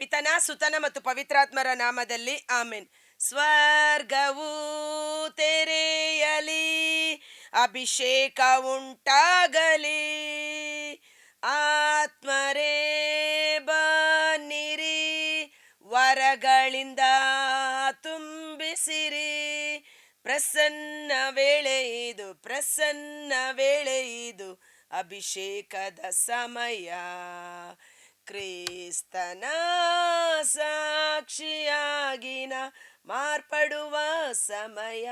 ಪಿತನ, ಸುತನ ಮತ್ತು ಪವಿತ್ರಾತ್ಮರ ನಾಮದಲ್ಲಿ ಆಮೆನ್. ಸ್ವರ್ಗವು ತೆರೆಯಲಿ, ಅಭಿಷೇಕ ಉಂಟಾಗಲಿ. ಆತ್ಮರೇ ಬನ್ನಿರಿ, ವರಗಳಿಂದ ತುಂಬಿಸಿರಿ. ಪ್ರಸನ್ನ ವೇಳೆ ಇದು, ಪ್ರಸನ್ನ ವೇಳೆ ಇದು, ಅಭಿಷೇಕದ ಸಮಯ. ಕ್ರಿಸ್ತನ ಸಾಕ್ಷಿಯಾಗಿನ ಮಾರ್ಪಡುವ ಸಮಯ.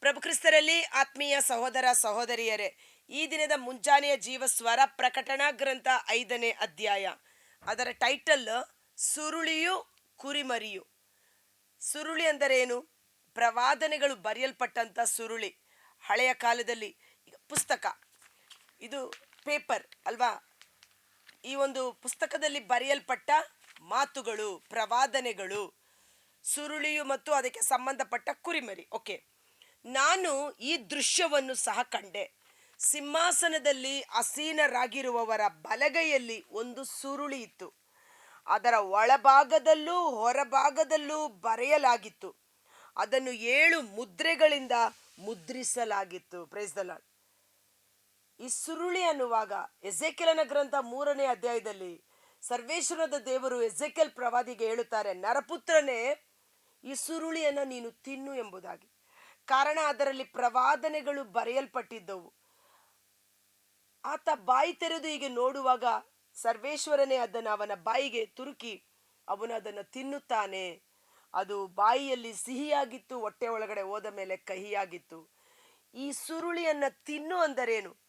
ಪ್ರಭು ಕ್ರಿಸ್ತರಲ್ಲಿ ಆತ್ಮೀಯ ಸಹೋದರ ಸಹೋದರಿಯರೇ, ಈ ದಿನದ ಮುಂಜಾನೆಯ ಜೀವಸ್ವರ ಪ್ರಕಟಣಾ ಗ್ರಂಥ ಐದನೇ ಅಧ್ಯಾಯ. ಅದರ ಟೈಟಲ್, ಸುರುಳಿಯು ಕುರಿಮರಿಯು. ಸುರುಳಿ ಅಂದರೇನು? ಪ್ರವಾದನೆಗಳು ಬರೆಯಲ್ಪಟ್ಟಂಥ ಸುರುಳಿ. ಹಳೆಯ ಕಾಲದಲ್ಲಿ ಪುಸ್ತಕ. ಇದು ಪೇಪರ್, ಅಲ್ವಾ? ಈ ಒಂದು ಪುಸ್ತಕದಲ್ಲಿ ಬರೆಯಲ್ಪಟ್ಟ ಮಾತುಗಳು, ಪ್ರವಾದನೆಗಳು, ಸುರುಳಿಯು ಮತ್ತು ಅದಕ್ಕೆ ಸಂಬಂಧಪಟ್ಟ ಕುರಿಮರಿ. ಓಕೆ ನಾನು ಈ ದೃಶ್ಯವನ್ನು ಸಹ ಕಂಡೆ. ಸಿಂಹಾಸನದಲ್ಲಿ ಅಸೀನರಾಗಿರುವವರ ಬಲಗೈಯಲ್ಲಿ ಒಂದು ಸುರುಳಿ ಇತ್ತು. ಅದರ ಒಳಭಾಗದಲ್ಲೂ ಹೊರಭಾಗದಲ್ಲೂ ಬರೆಯಲಾಗಿತ್ತು. ಅದನ್ನು ಏಳು ಮುದ್ರೆಗಳಿಂದ ಮುದ್ರಿಸಲಾಗಿತ್ತು. ಪ್ರೈಸ್ ದ ಲಾರ್ಡ್ ಈ ಸುರುಳಿ ಅನ್ನುವಾಗ ಎಸೆಕೆಲನ ಗ್ರಂಥ ಮೂರನೇ ಅಧ್ಯಾಯದಲ್ಲಿ ಸರ್ವೇಶ್ವರದ ದೇವರು ಎಸೆಕೆಲ್ ಪ್ರವಾದಿಗೆ ಹೇಳುತ್ತಾರೆ, ನರಪುತ್ರನೇ, ಈ ಸುರುಳಿಯನ್ನ ನೀನು ತಿನ್ನು ಎಂಬುದಾಗಿ. ಕಾರಣ ಅದರಲ್ಲಿ ಪ್ರವಾದನೆಗಳು ಬರೆಯಲ್ಪಟ್ಟಿದ್ದವು. ಆತ ಬಾಯಿ ತೆರೆದು ಹೀಗೆ ನೋಡುವಾಗ ಸರ್ವೇಶ್ವರನೇ ಅದನ್ನು ಅವನ ಬಾಯಿಗೆ ತುರುಕಿ, ಅವನು ಅದನ್ನು ತಿನ್ನುತ್ತಾನೆ. ಅದು ಬಾಯಿಯಲ್ಲಿ ಸಿಹಿಯಾಗಿತ್ತು, ಹೊಟ್ಟೆ ಒಳಗಡೆ ಹೋದ ಮೇಲೆ ಕಹಿಯಾಗಿತ್ತು. ಈ ಸುರುಳಿಯನ್ನು ತಿನ್ನು ಅಂದರೇನು?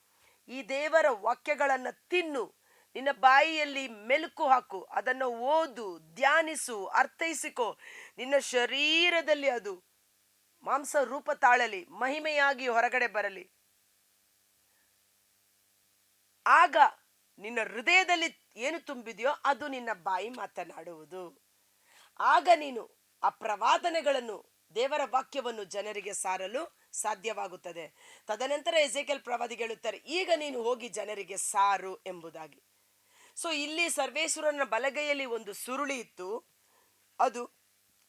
ಈ ದೇವರ ವಾಕ್ಯಗಳನ್ನು ತಿನ್ನು. ನಿನ್ನ ಬಾಯಿಯಲ್ಲಿ ಮೆಲುಕು ಹಾಕು. ಅದನ್ನು ಓದು, ಧ್ಯಾನಿಸು, ಅರ್ಥೈಸಿಕೋ. ನಿನ್ನ ಶರೀರದಲ್ಲಿ ಅದು ಮಾಂಸ ರೂಪ ತಾಳಲಿ, ಮಹಿಮೆಯಾಗಿ ಹೊರಗಡೆ ಬರಲಿ. ಆಗ ನಿನ್ನ ಹೃದಯದಲ್ಲಿ ಏನು ತುಂಬಿದೆಯೋ ಅದು ನಿನ್ನ ಬಾಯಿ ಮಾತನಾಡುವುದು. ಆಗ ನೀನು ಆ ಪ್ರವಾದನೆಗಳನ್ನು ದೇವರ ವಾಕ್ಯವನ್ನು ಜನರಿಗೆ ಸಾರಲು ಸಾಧ್ಯವಾಗುತ್ತದೆ. ತದನಂತರ ಎಜೆಕೆಲ್ ಪ್ರವಾದಿ ಹೇಳುತ್ತಾರೆ, ಈಗ ನೀನು ಹೋಗಿ ಜನರಿಗೆ ಸಾರು ಎಂಬುದಾಗಿ. ಸೊ ಇಲ್ಲಿ ಸರ್ವೇಶ್ವರನ ಬಲಗೈಯಲ್ಲಿ ಒಂದು ಸುರುಳಿ ಇತ್ತು. ಅದು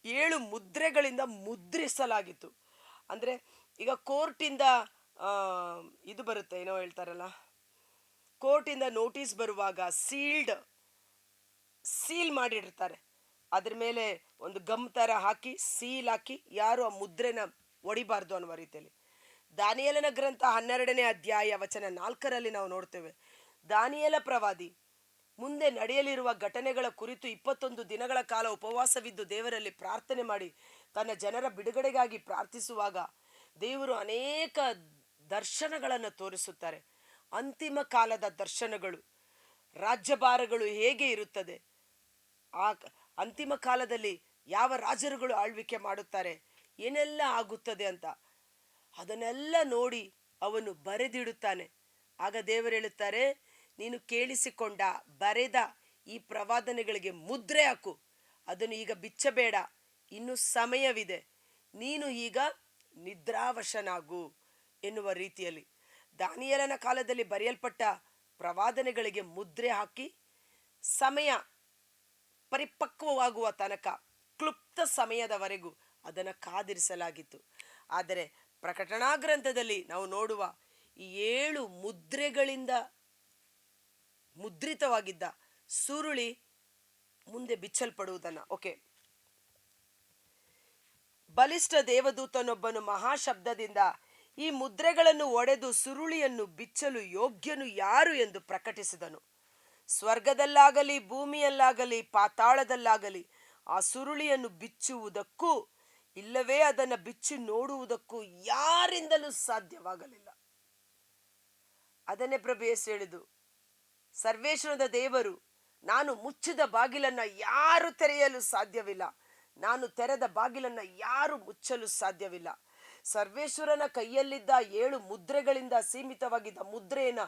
ಏಳು ಮುದ್ರೆಗಳಿಂದ ಮುದ್ರಿಸಲಾಗಿತ್ತು. ಅಂದರೆ, ಈಗ ಕೋರ್ಟಿಂದ ಇದು ಬರುತ್ತೆ, ಏನೋ ಹೇಳ್ತಾರಲ್ಲ, ಕೋರ್ಟಿಂದ ನೋಟಿಸ್ ಬರುವಾಗ ಸೀಲ್ಡ್, ಸೀಲ್ ಮಾಡಿರ್ತಾರೆ ಅದ್ರ ಮೇಲೆ ಒಂದು ಗಮ್ ಥರ ಹಾಕಿ, ಸೀಲ್ ಹಾಕಿ, ಯಾರು ಆ ಮುದ್ರೆನ ಒಡಿಬಾರ್ದು ಅನ್ನುವ ರೀತಿಯಲ್ಲಿ. ದಾನಿಯಲನ ಗ್ರಂಥ ಹನ್ನೆರಡನೇ ಅಧ್ಯಾಯ ವಚನ ನಾಲ್ಕರಲ್ಲಿ ನಾವು ನೋಡ್ತೇವೆ. ದಾನಿಯಲ ಪ್ರವಾದಿ, ಮುಂದೆ ನಡೆಯಲಿರುವ ಘಟನೆಗಳ ಕುರಿತು ಇಪ್ಪತ್ತೊಂದು ದಿನಗಳ ಕಾಲ ಉಪವಾಸವಿದ್ದು ದೇವರಲ್ಲಿ ಪ್ರಾರ್ಥನೆ ಮಾಡಿ ತನ್ನ ಜನರ ಬಿಡುಗಡೆಗಾಗಿ ಪ್ರಾರ್ಥಿಸುವಾಗ ದೇವರು ಅನೇಕ ದರ್ಶನಗಳನ್ನು ತೋರಿಸುತ್ತಾರೆ. ಅಂತಿಮ ಕಾಲದ ದರ್ಶನಗಳು, ರಾಜ್ಯಭಾರಗಳು ಹೇಗೆ ಇರುತ್ತದೆ? ಆ ಅಂತಿಮ ಕಾಲದಲ್ಲಿ ಯಾವ ರಾಜರುಗಳು ಆಳ್ವಿಕೆ ಮಾಡುತ್ತಾರೆ? ಏನೆಲ್ಲ ಆಗುತ್ತದೆ ಅಂತ ಅದನ್ನೆಲ್ಲ ನೋಡಿ ಅವನು ಬರೆದಿಡುತ್ತಾನೆ. ಆಗ ದೇವರು ಹೇಳುತ್ತಾರೆ, ನೀನು ಕೇಳಿಸಿಕೊಂಡ, ಬರೆದ ಈ ಪ್ರವಾದನೆಗಳಿಗೆ ಮುದ್ರೆ ಹಾಕು. ಅದನ್ನು ಈಗ ಬಿಚ್ಚಬೇಡ, ಇನ್ನು ಸಮಯವಿದೆ. ನೀನು ಈಗ ನಿದ್ರಾವಶನಾಗು ಎನ್ನುವ ರೀತಿಯಲ್ಲಿ. ದಾನಿಯಲನ ಕಾಲದಲ್ಲಿ ಬರೆಯಲ್ಪಟ್ಟ ಪ್ರವಾದನೆಗಳಿಗೆ ಮುದ್ರೆ ಹಾಕಿ ಸಮಯ ಪರಿಪಕ್ವವಾಗುವ ತನಕ, ಕ್ಲುಪ್ತ ಸಮಯದವರೆಗೂ ಅದನ್ನು ಕಾದಿರಿಸಲಾಗಿತ್ತು. ಆದರೆ ಪ್ರಕಟಣಾ ಗ್ರಂಥದಲ್ಲಿ ನಾವು ನೋಡುವ ಈ ಏಳು ಮುದ್ರೆಗಳಿಂದ ಮುದ್ರಿತವಾಗಿದ್ದ ಸುರುಳಿ ಮುಂದೆ ಬಿಚ್ಚಲ್ಪಡುವುದನ್ನು. ಓಕೆ. ಬಲಿಷ್ಠ ದೇವದೂತನೊಬ್ಬನು ಮಹಾಶಬ್ದದಿಂದ ಈ ಮುದ್ರೆಗಳನ್ನು ಒಡೆದು ಸುರುಳಿಯನ್ನು ಬಿಚ್ಚಲು ಯೋಗ್ಯನು ಯಾರು ಎಂದು ಪ್ರಕಟಿಸಿದನು. ಸ್ವರ್ಗದಲ್ಲಾಗಲಿ ಭೂಮಿಯಲ್ಲಾಗಲಿ ಪಾತಾಳದಲ್ಲಾಗಲಿ ಆ ಸುರುಳಿಯನ್ನು ಬಿಚ್ಚುವುದಕ್ಕೂ ಇಲ್ಲವೇ ಅದನ್ನು ಬಿಚ್ಚಿ ನೋಡುವುದಕ್ಕೂ ಯಾರಿಂದಲೂ ಸಾಧ್ಯವಾಗಲಿಲ್ಲ. ಅದನ್ನೇ ಪ್ರಭು ಯೇಸು ಹೇಳಿದು ಸರ್ವೇಶ್ವರದ ದೇವರು ನಾನು ಮುಚ್ಚಿದ ಬಾಗಿಲನ್ನ ಯಾರು ತೆರೆಯಲು ಸಾಧ್ಯವಿಲ್ಲ. ನಾನು ತೆರೆದ ಬಾಗಿಲನ್ನ ಯಾರು ಮುಚ್ಚಲು ಸಾಧ್ಯವಿಲ್ಲ. ಸರ್ವೇಶ್ವರನ ಕೈಯಲ್ಲಿದ್ದ ಏಳು ಮುದ್ರೆಗಳಿಂದ ಸೀಮಿತವಾಗಿದ್ದ ಮುದ್ರೆಯನ್ನ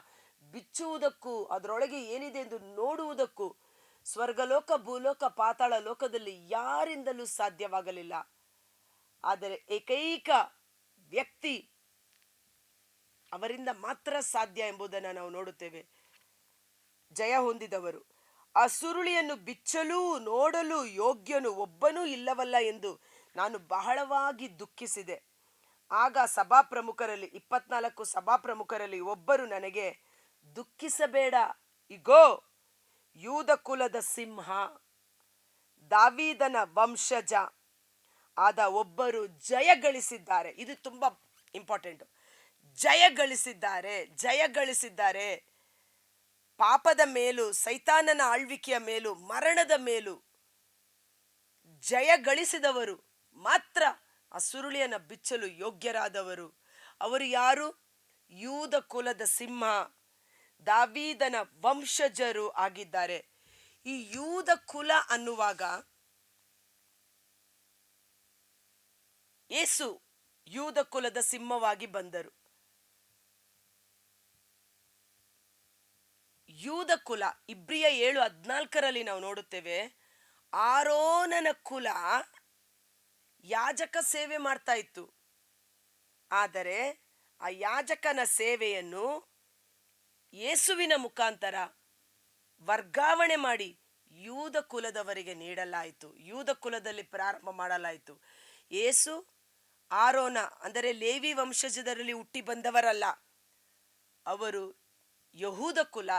ಬಿಚ್ಚುವುದಕ್ಕೂ, ಅದರೊಳಗೆ ಏನಿದೆ ಎಂದು ನೋಡುವುದಕ್ಕೂ, ಸ್ವರ್ಗಲೋಕ, ಭೂಲೋಕ, ಪಾತಾಳ ಲೋಕದಲ್ಲಿ ಯಾರಿಂದಲೂ ಸಾಧ್ಯವಾಗಲಿಲ್ಲ. ಆದರೆ ಏಕೈಕ ವ್ಯಕ್ತಿ ಅವರಿಂದ ಮಾತ್ರ ಸಾಧ್ಯ ಎಂಬುದನ್ನು ನಾವು ನೋಡುತ್ತೇವೆ. ಜಯ ಹೊಂದಿದವರು. ಆ ಸುರುಳಿಯನ್ನು ಬಿಚ್ಚಲು, ನೋಡಲು ಯೋಗ್ಯನು ಒಬ್ಬನೂ ಇಲ್ಲವಲ್ಲ ಎಂದು ನಾನು ಬಹಳವಾಗಿ ದುಃಖಿಸಿದೆ. ಆಗ ಸಭಾ ಪ್ರಮುಖರಲ್ಲಿ ಇಪ್ಪತ್ನಾಲ್ಕು ಸಭಾ ಪ್ರಮುಖರಲ್ಲಿ ಒಬ್ಬರು ನನಗೆ, ದುಃಖಿಸಬೇಡ, ಇಗೋ, ಯೂದ ಕುಲದ ಸಿಂಹ, ದಾವೀದನ ವಂಶಜ ಆದ ಒಬ್ಬರು ಜಯ ಗಳಿಸಿದ್ದಾರೆ. ಇದು ತುಂಬಾ ಇಂಪಾರ್ಟೆಂಟ್ ಜಯ ಗಳಿಸಿದ್ದಾರೆ ಜಯ ಗಳಿಸಿದ್ದಾರೆ. ಪಾಪದ ಮೇಲೂ, ಸೈತಾನನ ಆಳ್ವಿಕೆಯ ಮೇಲೂ, ಮರಣದ ಮೇಲೂ ಜಯ ಗಳಿಸಿದವರು ಮಾತ್ರ ಆ ಸುರುಳಿಯನ್ನು ಬಿಚ್ಚಲು ಯೋಗ್ಯರಾದವರು. ಅವರು ಯಾರು? ಯೂದ ಕುಲದ ಸಿಂಹ, ದಾವೀದನ ವಂಶಜರು ಆಗಿದ್ದಾರೆ. ಈ ಯೂದ ಕುಲ ಅನ್ನುವಾಗ ಯೇಸು ಯೂದ ಕುಲದ ಸಿಂಹವಾಗಿ ಬಂದರು. ಯೂದ ಕುಲ, ಇಬ್ರಿಯ ಏಳು ಹದ್ನಾಲ್ಕರಲ್ಲಿ ನಾವು ನೋಡುತ್ತೇವೆ, ಆರೋನನ ಕುಲ ಯಾಜಕ ಸೇವೆ ಮಾಡ್ತಾ ಇತ್ತು. ಆದರೆ ಆ ಯಾಜಕನ ಸೇವೆಯನ್ನು ಯೇಸುವಿನ ಮುಖಾಂತರ ವರ್ಗಾವಣೆ ಮಾಡಿ ಯೂದ ಕುಲದವರಿಗೆ ನೀಡಲಾಯಿತು. ಯೂದ ಕುಲದಲ್ಲಿ ಪ್ರಾರಂಭ ಮಾಡಲಾಯಿತು. ಯೇಸು ಆರೋನ, ಅಂದರೆ ಲೇವಿ ವಂಶಜದಲ್ಲಿ ಹುಟ್ಟಿ ಬಂದವರಲ್ಲ, ಅವರು ಯಹೂದ ಕುಲ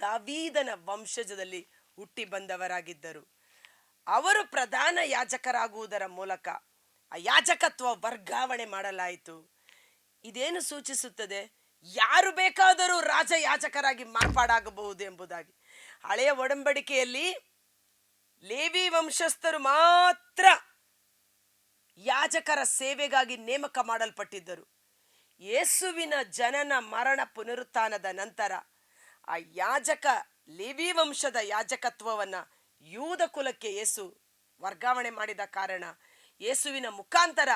ದಾವೀದನ ವಂಶಜದಲ್ಲಿ ಹುಟ್ಟಿ ಬಂದವರಾಗಿದ್ದರು. ಅವರು ಪ್ರಧಾನ ಯಾಜಕರಾಗುವುದರ ಮೂಲಕ ಆ ಯಾಜಕತ್ವ ವರ್ಗಾವಣೆ ಮಾಡಲಾಯಿತು. ಇದೇನು ಸೂಚಿಸುತ್ತದೆ? ಯಾರು ಬೇಕಾದರೂ ರಾಜ ಯಾಜಕರಾಗಿ ಮಾರ್ಪಾಡಾಗಬಹುದು ಎಂಬುದಾಗಿ. ಹಳೆಯ ಒಡಂಬಡಿಕೆಯಲ್ಲಿ ಲೇವಿ ವಂಶಸ್ಥರು ಮಾತ್ರ ಯಾಜಕರ ಸೇವೆಗಾಗಿ ನೇಮಕ ಮಾಡಲ್ಪಟ್ಟಿದ್ದರು. ಯೇಸುವಿನ ಜನನ ಮರಣ ಪುನರುತ್ಥಾನದ ನಂತರ ಆ ಯಾಜಕ ಲಿವಿ ವಂಶದ ಯಾಜಕತ್ವವನ್ನ ಯೂದ ಕುಲಕ್ಕೆ ಯೇಸು ವರ್ಗಾವಣೆ ಮಾಡಿದ ಕಾರಣ ಯೇಸುವಿನ ಮುಖಾಂತರ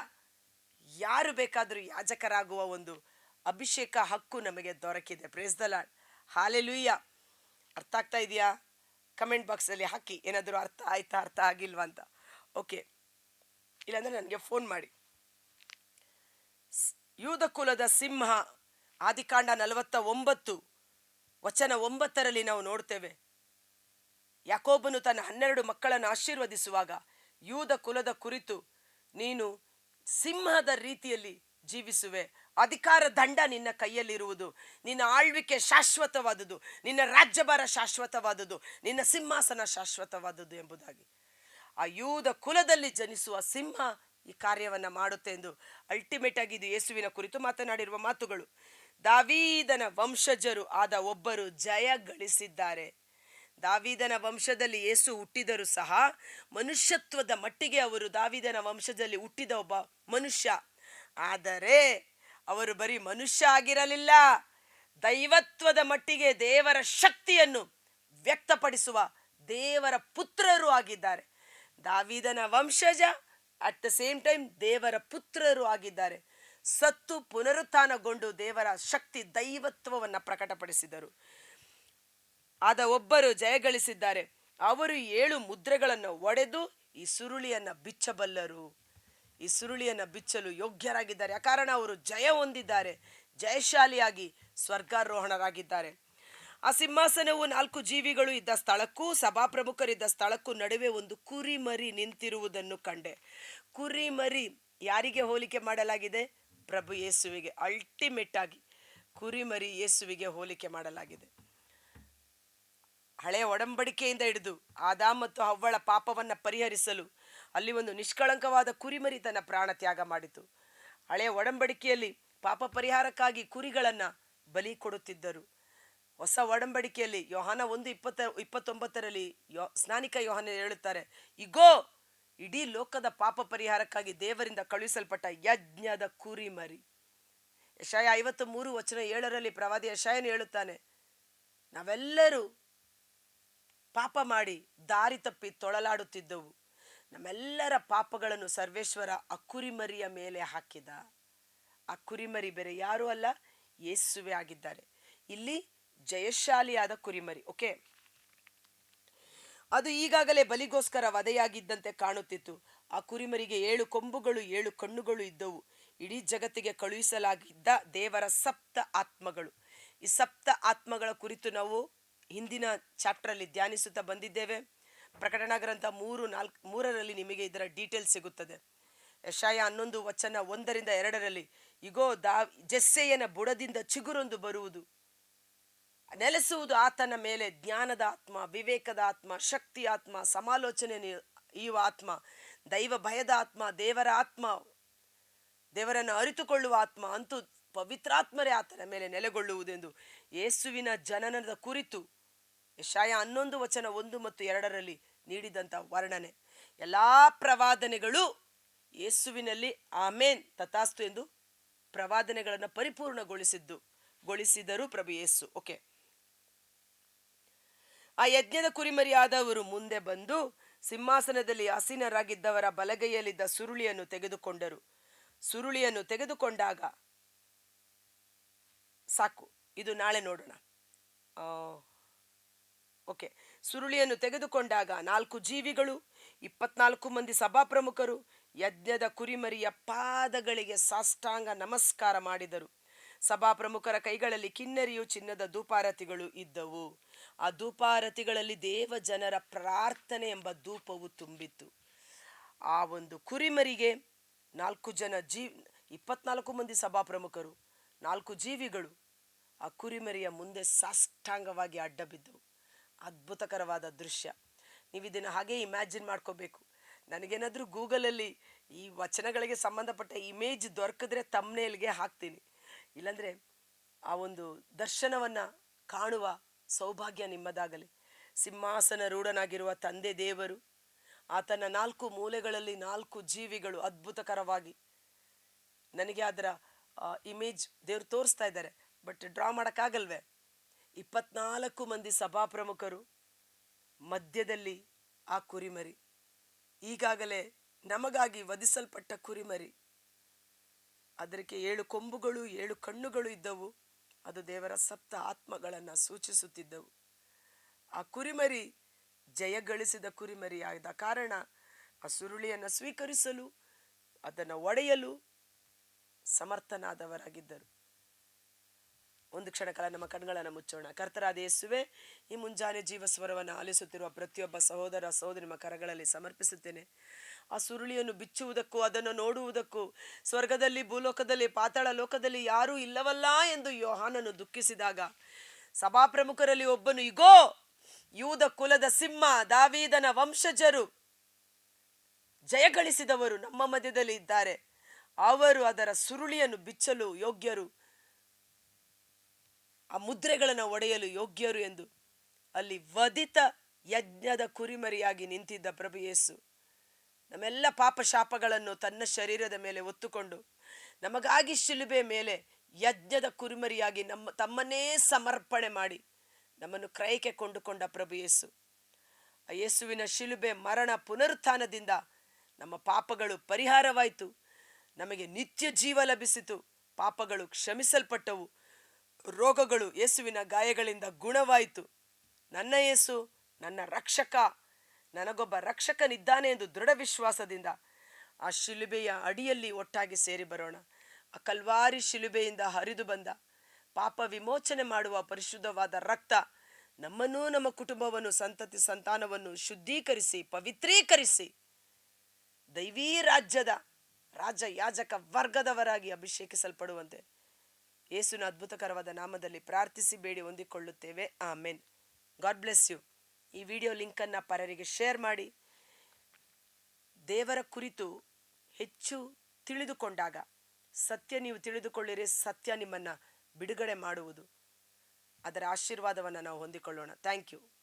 ಯಾರು ಬೇಕಾದರೂ ಯಾಜಕರಾಗುವ ಒಂದು ಅಭಿಷೇಕ ಹಕ್ಕು ನಮಗೆ ದೊರಕಿದೆ. ಪ್ರೇಸ್ ದ ಲಾರ್ಡ್ ಹಾಲೆಲುಯ್ಯ ಅರ್ಥ ಆಗ್ತಾ ಇದೆಯಾ? ಕಮೆಂಟ್ ಬಾಕ್ಸಲ್ಲಿ ಹಾಕಿ. ಏನಾದರೂ ಅರ್ಥ ಆಯ್ತಾ, ಅರ್ಥ ಆಗಿಲ್ವಾ ಅಂತ? ಓಕೆ ಇಲ್ಲಾಂದ್ರೆ ನನಗೆ ಫೋನ್ ಮಾಡಿ. ಯೂದ ಕುಲದ ಸಿಂಹ, ಆದಿಕಾಂಡ ನಲವತ್ತ ಒಂಬತ್ತು ವಚನ ಒಂಬತ್ತರಲ್ಲಿ ನಾವು ನೋಡ್ತೇವೆ. ಯಾಕೋಬನು ತನ್ನ ಹನ್ನೆರಡು ಮಕ್ಕಳನ್ನು ಆಶೀರ್ವದಿಸುವಾಗ ಯೂದ ಕುಲದ ಕುರಿತು ನೀನು ಸಿಂಹದ ರೀತಿಯಲ್ಲಿ ಜೀವಿಸುವೆ. ಅಧಿಕಾರ ದಂಡ ನಿನ್ನ ಕೈಯಲ್ಲಿರುವುದು. ನಿನ್ನ ಆಳ್ವಿಕೆ ಶಾಶ್ವತವಾದುದು. ನಿನ್ನ ರಾಜ್ಯಭಾರ ಶಾಶ್ವತವಾದುದು. ನಿನ್ನ ಸಿಂಹಾಸನ ಶಾಶ್ವತವಾದುದು ಎಂಬುದಾಗಿ. ಆ ಯೂದ ಕುಲದಲ್ಲಿ ಜನಿಸುವ ಸಿಂಹ ಈ ಕಾರ್ಯವನ್ನ ಮಾಡುತ್ತೆ ಎಂದು ಅಲ್ಟಿಮೇಟ್ ಆಗಿ ಇದು ಯೇಸುವಿನ ಕುರಿತು ಮಾತನಾಡಿರುವ ಮಾತುಗಳು. ದಾವೀದನ ವಂಶಜರು ಆದ ಒಬ್ಬರು ಜಯ ಗಳಿಸಿದ್ದಾರೆ. ದಾವಿದನ ವಂಶದಲ್ಲಿ ಯೇಸು ಹುಟ್ಟಿದರೂ ಸಹ ಮನುಷ್ಯತ್ವದ ಮಟ್ಟಿಗೆ ಅವರು ದಾವಿದನ ವಂಶದಲ್ಲಿ ಹುಟ್ಟಿದ ಒಬ್ಬ ಮನುಷ್ಯ. ಆದರೆ ಅವರು ಬರೀ ಮನುಷ್ಯ ಆಗಿರಲಿಲ್ಲ, ದೈವತ್ವದ ಮಟ್ಟಿಗೆ ದೇವರ ಶಕ್ತಿಯನ್ನು ವ್ಯಕ್ತಪಡಿಸುವ ದೇವರ ಪುತ್ರರು ಆಗಿದ್ದಾರೆ. ದಾವೀದನ ವಂಶಜ ಅಟ್ ದ ಸೇಮ್ ಟೈಮ್ ದೇವರ ಪುತ್ರರು ಆಗಿದ್ದಾರೆ. ಸತ್ತು ಪುನರುತ್ಥಾನಗೊಂಡು ದೇವರ ಶಕ್ತಿ ದೈವತ್ವವನ್ನು ಪ್ರಕಟಪಡಿಸಿದರು. ಆದ ಒಬ್ಬರು ಜಯಗಳಿಸಿದ್ದಾರೆ ಅವರು ಏಳು ಮುದ್ರೆಗಳನ್ನು ಒಡೆದು ಈ ಸುರುಳಿಯನ್ನು ಬಿಚ್ಚಬಲ್ಲರು. ಈ ಸುರುಳಿಯನ್ನು ಬಿಚ್ಚಲು ಯೋಗ್ಯರಾಗಿದ್ದಾರೆ. ಆ ಕಾರಣ ಅವರು ಜಯ ಹೊಂದಿದ್ದಾರೆ. ಜಯಶಾಲಿಯಾಗಿ ಸ್ವರ್ಗಾರೋಹಣರಾಗಿದ್ದಾರೆ. ಆ ಸಿಂಹಾಸನವು ನಾಲ್ಕು ಜೀವಿಗಳು ಇದ್ದ ಸ್ಥಳಕ್ಕೂ ಸಭಾಪ್ರಮುಖರಿದ್ದ ಸ್ಥಳಕ್ಕೂ ನಡುವೆ ಒಂದು ಕುರಿಮರಿ ನಿಂತಿರುವುದನ್ನು ಕಂಡೆ. ಕುರಿಮರಿ ಯಾರಿಗೆ ಹೋಲಿಕೆ ಮಾಡಲಾಗಿದೆ? ಪ್ರಭು ಯೇಸುವಿಗೆ ಅಲ್ಟಿಮೇಟ್ ಆಗಿ ಕುರಿಮರಿ ಯೇಸುವಿಗೆ ಹೋಲಿಕೆ ಮಾಡಲಾಗಿದೆ. ಹಳೆಯ ಒಡಂಬಡಿಕೆಯಿಂದ ಹಿಡಿದು ಆದಾ ಮತ್ತು ಹವ್ವಳ ಪಾಪವನ್ನ ಪರಿಹರಿಸಲು ಅಲ್ಲಿ ಒಂದು ನಿಷ್ಕಳಂಕವಾದ ಕುರಿಮರಿ ತನ್ನ ಪ್ರಾಣ ತ್ಯಾಗ ಮಾಡಿತು. ಹಳೆಯ ಒಡಂಬಡಿಕೆಯಲ್ಲಿ ಪಾಪ ಪರಿಹಾರಕ್ಕಾಗಿ ಕುರಿಗಳನ್ನು ಬಲಿ ಕೊಡುತ್ತಿದ್ದರು. ಹೊಸ ಒಡಂಬಡಿಕೆಯಲ್ಲಿ ಯೋಹಾನ ಒಂದು ಇಪ್ಪತ್ತ, ಇಪ್ಪತ್ತೊಂಬತ್ತರಲ್ಲಿ ಯೋ, ಸ್ನಾನಿಕ ಯೋಹಾನ ಹೇಳುತ್ತಾರೆ, ಇಗೋ, ಇಡೀ ಲೋಕದ ಪಾಪ ಪರಿಹಾರಕ್ಕಾಗಿ ದೇವರಿಂದ ಕಳುಹಿಸಲ್ಪಟ್ಟ ಯಜ್ಞದ ಕುರಿಮರಿ. ಯಶಾಯ ಐವತ್ತು ಮೂರು ವಚನ ಏಳರಲ್ಲಿ ಪ್ರವಾದಿ ಯಶಾಯನ ಹೇಳುತ್ತಾನೆ, ನಾವೆಲ್ಲರೂ ಪಾಪ ಮಾಡಿ ದಾರಿ ತಪ್ಪಿ ತೊಳಲಾಡುತ್ತಿದ್ದವು. ನಮ್ಮೆಲ್ಲರ ಪಾಪಗಳನ್ನು ಸರ್ವೇಶ್ವರ ಆ ಕುರಿಮರಿಯ ಮೇಲೆ ಹಾಕಿದ. ಆ ಕುರಿಮರಿ ಬೇರೆ ಯಾರೂ ಅಲ್ಲ, ಯೇಸುವೆ ಆಗಿದ್ದಾರೆ. ಇಲ್ಲಿ ಜಯಶಾಲಿಯಾದ ಕುರಿಮರಿ ಓಕೆ ಅದು ಈಗಾಗಲೇ ಬಲಿಗೋಸ್ಕರ ವಧೆಯಾಗಿದ್ದಂತೆ ಕಾಣುತ್ತಿತ್ತು. ಆ ಕುರಿಮರಿಗೆ ಏಳು ಕೊಂಬುಗಳು, ಏಳು ಕಣ್ಣುಗಳು ಇದ್ದವು. ಇಡೀ ಜಗತ್ತಿಗೆ ಕಳುಹಿಸಲಾಗಿದ್ದ ದೇವರ ಸಪ್ತ ಆತ್ಮಗಳು. ಈ ಸಪ್ತ ಆತ್ಮಗಳ ಕುರಿತು ನಾವು ಹಿಂದಿನ ಚಾಪ್ಟರಲ್ಲಿ ಧ್ಯಾನಿಸುತ್ತಾ ಬಂದಿದ್ದೇವೆ. ಪ್ರಕಟಣಾ ಗ್ರಂಥ ಮೂರು, ನಾಲ್ಕು, ಮೂರರಲ್ಲಿ ನಿಮಗೆ ಇದರ ಡೀಟೇಲ್ ಸಿಗುತ್ತದೆ. ಯಶಾಯ ಹನ್ನೊಂದು, ವಚನ ಒಂದರಿಂದ ಎರಡರಲ್ಲಿ, ಇಗೋ ದಾ ಜೆಸ್ಸೆಯನ ಬುಡದಿಂದ ಚಿಗುರೊಂದು ಬರುವುದು. ನೆಲೆಸುವುದು ಆತನ ಮೇಲೆ ಜ್ಞಾನದ ಆತ್ಮ, ವಿವೇಕದ ಆತ್ಮ, ಶಕ್ತಿ ಆತ್ಮ, ಸಮಾಲೋಚನೆ ಇಯುವ ಆತ್ಮ, ದೈವ ಭಯದ ಆತ್ಮ, ದೇವರ ಆತ್ಮ, ದೇವರನ್ನು ಅರಿತುಕೊಳ್ಳುವ ಆತ್ಮ ಅಂತೂ ಪವಿತ್ರಾತ್ಮರೇ ಆತನ ಮೇಲೆ ನೆಲೆಗೊಳ್ಳುವುದೆಂದು ಯೇಸುವಿನ ಜನನದ ಕುರಿತು ಶಾಯ ಹನ್ನೊಂದು ವಚನ ಒಂದು ಮತ್ತು ಎರಡರಲ್ಲಿ ನೀಡಿದಂಥ ವರ್ಣನೆ. ಎಲ್ಲಾ ಪ್ರವಾದನೆಗಳು ಯೇಸುವಿನಲ್ಲಿ ಆಮೇನ್ ತಥಾಸ್ತು ಎಂದು ಪ್ರವಾದನೆಗಳನ್ನು ಪರಿಪೂರ್ಣಗೊಳಿಸಿದ್ದು, ಗೊಳಿಸಿದರು ಪ್ರಭು ಯೇಸು. ಓಕೆ. ಆ ಯಜ್ಞದ ಕುರಿಮರಿಯಾದವರು ಮುಂದೆ ಬಂದು ಸಿಂಹಾಸನದಲ್ಲಿ ಆಸೀನರಾಗಿದ್ದವರ ಬಲಗೈಯಲ್ಲಿದ್ದ ಸುರುಳಿಯನ್ನು ತೆಗೆದುಕೊಂಡರು. ಸುರುಳಿಯನ್ನು ತೆಗೆದುಕೊಂಡಾಗ, ಸಾಕು, ಇದು ನಾಳೆ ನೋಡೋಣ. ಓಕೆ. ಸುರುಳಿಯನ್ನು ತೆಗೆದುಕೊಂಡಾಗ ನಾಲ್ಕು ಜೀವಿಗಳು, ಇಪ್ಪತ್ನಾಲ್ಕು ಮಂದಿ ಸಭಾಪ್ರಮುಖರು, ಯಜ್ಞದ ಕುರಿಮರಿಯ ಪಾದಗಳಿಗೆ ಸಾಷ್ಟಾಂಗ ನಮಸ್ಕಾರ ಮಾಡಿದರು. ಸಭಾಪ್ರಮುಖರ ಕೈಗಳಲ್ಲಿ ಕಿನ್ನರಿಯು ಚಿನ್ನದ ಧೂಪಾರತಿಗಳು ಇದ್ದವು. ಆ ಧೂಪಾರತಿಗಳಲ್ಲಿ ದೇವ ಜನರ ಪ್ರಾರ್ಥನೆ ಎಂಬ ಧೂಪವು ತುಂಬಿತ್ತು. ಆ ಒಂದು ಕುರಿಮರಿಗೆ ನಾಲ್ಕು ಜನ ಜೀ ಇಪ್ಪತ್ನಾಲ್ಕು ಮಂದಿ ಸಭಾ ಪ್ರಮುಖರು, ನಾಲ್ಕು ಜೀವಿಗಳು ಆ ಕುರಿಮರಿಯ ಮುಂದೆ ಸಾಷ್ಟಾಂಗವಾಗಿ ಅಡ್ಡ ಬಿದ್ದವು ಅದ್ಭುತಕರವಾದ ದೃಶ್ಯ. ನೀವು ಇದನ್ನು ಹಾಗೆ ಇಮ್ಯಾಜಿನ್ ಮಾಡ್ಕೋಬೇಕು. ನನಗೇನಾದರೂ ಗೂಗಲಲ್ಲಿ ಈ ವಚನಗಳಿಗೆ ಸಂಬಂಧಪಟ್ಟ ಇಮೇಜ್ ದೊರಕಿದ್ರೆ ತಮ್ಮನೇಲ್ಗೆ ಹಾಕ್ತೀನಿ. ಇಲ್ಲಾಂದರೆ ಆ ಒಂದು ದರ್ಶನವನ್ನು ಕಾಣುವ ಸೌಭಾಗ್ಯ ನಿಮ್ಮದಾಗಲಿ. ಸಿಂಹಾಸನ ರೂಢನಾಗಿರುವ ತಂದೆ ದೇವರು, ಆತನ ನಾಲ್ಕು ಮೂಲೆಗಳಲ್ಲಿ ನಾಲ್ಕು ಜೀವಿಗಳು ಅದ್ಭುತಕರವಾಗಿ ನನಗೆ ಅದರ ಇಮೇಜ್ ದೇವ್ರು ತೋರಿಸ್ತಾ ಇದ್ದಾರೆ. ಬಟ್ ಡ್ರಾ ಮಾಡೋಕ್ಕಾಗಲ್ವೇ? ಇಪ್ಪತ್ನಾಲ್ಕು ಮಂದಿ ಸಭಾ ಪ್ರಮುಖರು ಮಧ್ಯದಲ್ಲಿ ಆ ಕುರಿಮರಿ. ಈಗಾಗಲೇ ನಮಗಾಗಿ ವಧಿಸಲ್ಪಟ್ಟ ಕುರಿಮರಿ. ಅದಕ್ಕೆ ಏಳು ಕೊಂಬುಗಳು, ಏಳು ಕಣ್ಣುಗಳು ಇದ್ದವು. ಅದು ದೇವರ ಸಪ್ತ ಆತ್ಮಗಳನ್ನು ಸೂಚಿಸುತ್ತಿದ್ದವು. ಆ ಕುರಿಮರಿ ಜಯಗಳಿಸಿದ ಕುರಿಮರಿಯಾದ ಕಾರಣ ಆ ಸುರುಳಿಯನ್ನು ಸ್ವೀಕರಿಸಲು, ಅದನ್ನು ಒಡೆಯಲು ಸಮರ್ಥನಾದವರಾಗಿದ್ದರು. ಒಂದು ಕ್ಷಣ ಕಾಲ ನಮ್ಮ ಕಣ್ಗಳನ್ನು ಮುಚ್ಚೋಣ. ಕರ್ತರಾದ ಯೇಸುವೆ, ಈ ಮುಂಜಾನೆ ಜೀವ ಸ್ವರವನ್ನು ಆಲಿಸುತ್ತಿರುವ ಪ್ರತಿಯೊಬ್ಬ ಸಹೋದರ ಸಹೋದರಿ ನಿಮ್ಮ ಕರಗಳಲ್ಲಿ ಸಮರ್ಪಿಸುತ್ತೇನೆ. ಆ ಸುರುಳಿಯನ್ನು ಬಿಚ್ಚುವುದಕ್ಕೂ, ಅದನ್ನು ನೋಡುವುದಕ್ಕೂ, ಸ್ವರ್ಗದಲ್ಲಿ, ಭೂಲೋಕದಲ್ಲಿ, ಪಾತಾಳ ಲೋಕದಲ್ಲಿ ಯಾರೂ ಇಲ್ಲವಲ್ಲ ಎಂದು ಯೋಹಾನನು ದುಃಖಿಸಿದಾಗ ಸಭಾಪ್ರಮುಖರಲ್ಲಿ ಒಬ್ಬನು, ಇಗೋ, ಯೂದ ಕುಲದ ಸಿಂಹ, ದಾವೀದನ ವಂಶಜರು ಜಯಗಳಿಸಿದವರು ನಮ್ಮ ಮಧ್ಯದಲ್ಲಿ ಇದ್ದಾರೆ. ಅವರು ಅದರ ಸುರುಳಿಯನ್ನು ಬಿಚ್ಚಲು ಯೋಗ್ಯರು. ಆ ಮುದ್ರೆಗಳನ್ನು ಒಡೆಯಲು ಯೋಗ್ಯರು ಎಂದು ಅಲ್ಲಿ ವಧಿತ ಯಜ್ಞದ ಕುರಿಮರಿಯಾಗಿ ನಿಂತಿದ್ದ ಪ್ರಭು ಯೇಸು. ನಮ್ಮೆಲ್ಲ ಪಾಪ ಶಾಪಗಳನ್ನು ತನ್ನ ಶರೀರದ ಮೇಲೆ ಒತ್ತುಕೊಂಡು ನಮಗಾಗಿ ಶಿಲುಬೆ ಮೇಲೆ ಯಜ್ಞದ ಕುರಿಮರಿಯಾಗಿ ನಮ್ಮ ತಮ್ಮನ್ನೇ ಸಮರ್ಪಣೆ ಮಾಡಿ ನಮ್ಮನ್ನು ಕ್ರಯಕ್ಕೆ ಕೊಂಡುಕೊಂಡ ಪ್ರಭು ಯೇಸು. ಆ ಯೇಸುವಿನ ಶಿಲುಬೆ ಮರಣ ಪುನರುತ್ಥಾನದಿಂದ ನಮ್ಮ ಪಾಪಗಳು ಪರಿಹಾರವಾಯಿತು. ನಮಗೆ ನಿತ್ಯ ಜೀವ ಲಭಿಸಿತು. ಪಾಪಗಳು ಕ್ಷಮಿಸಲ್ಪಟ್ಟವು. ರೋಗಗಳು ಯೇಸುವಿನ ಗಾಯಗಳಿಂದ ಗುಣವಾಯಿತು. ನನ್ನ ಯೇಸು, ನನ್ನ ರಕ್ಷಕ, ನನಗೊಬ್ಬ ರಕ್ಷಕನಿದ್ದಾನೆ ಎಂದು ದೃಢ ವಿಶ್ವಾಸದಿಂದ ಆ ಶಿಲುಬೆಯ ಅಡಿಯಲ್ಲಿ ಒಟ್ಟಾಗಿ ಸೇರಿ ಬರೋಣ. ಆ ಕಲ್ವಾರಿ ಶಿಲುಬೆಯಿಂದ ಹರಿದು ಬಂದ ಪಾಪ ವಿಮೋಚನೆ ಮಾಡುವ ಪರಿಶುದ್ಧವಾದ ರಕ್ತ ನಮ್ಮನ್ನೂ ನಮ್ಮ ಕುಟುಂಬವನ್ನು, ಸಂತತಿ ಸಂತಾನವನ್ನು ಶುದ್ಧೀಕರಿಸಿ, ಪವಿತ್ರೀಕರಿಸಿ ದೈವೀ ರಾಜ್ಯದ ರಾಜ ಯಾಜಕ ವರ್ಗದವರಾಗಿ ಅಭಿಷೇಕಿಸಲ್ಪಡುವಂತೆ ಯೇಸುನ ಅದ್ಭುತಕರವಾದ ನಾಮದಲ್ಲಿ ಪ್ರಾರ್ಥಿಸಿ ಬೇಡಿ ಹೊಂದಿಕೊಳ್ಳುತ್ತೇವೆ. ಆಮೆನ್. God bless you. ಈ ವಿಡಿಯೋ ಲಿಂಕನ್ನು ಪರರಿಗೆ ಶೇರ್ ಮಾಡಿ. ದೇವರ ಕುರಿತು ಹೆಚ್ಚು ತಿಳಿದುಕೊಂಡಾಗ, ಸತ್ಯ ನೀವು ತಿಳಿದುಕೊಳ್ಳಿರಿ, ಸತ್ಯ ನಿಮ್ಮನ್ನು ಬಿಡುಗಡೆ ಮಾಡುವುದು. ಅದರ ಆಶೀರ್ವಾದವನ್ನು ನಾವು ಹೊಂದಿಕೊಳ್ಳೋಣ. Thank you.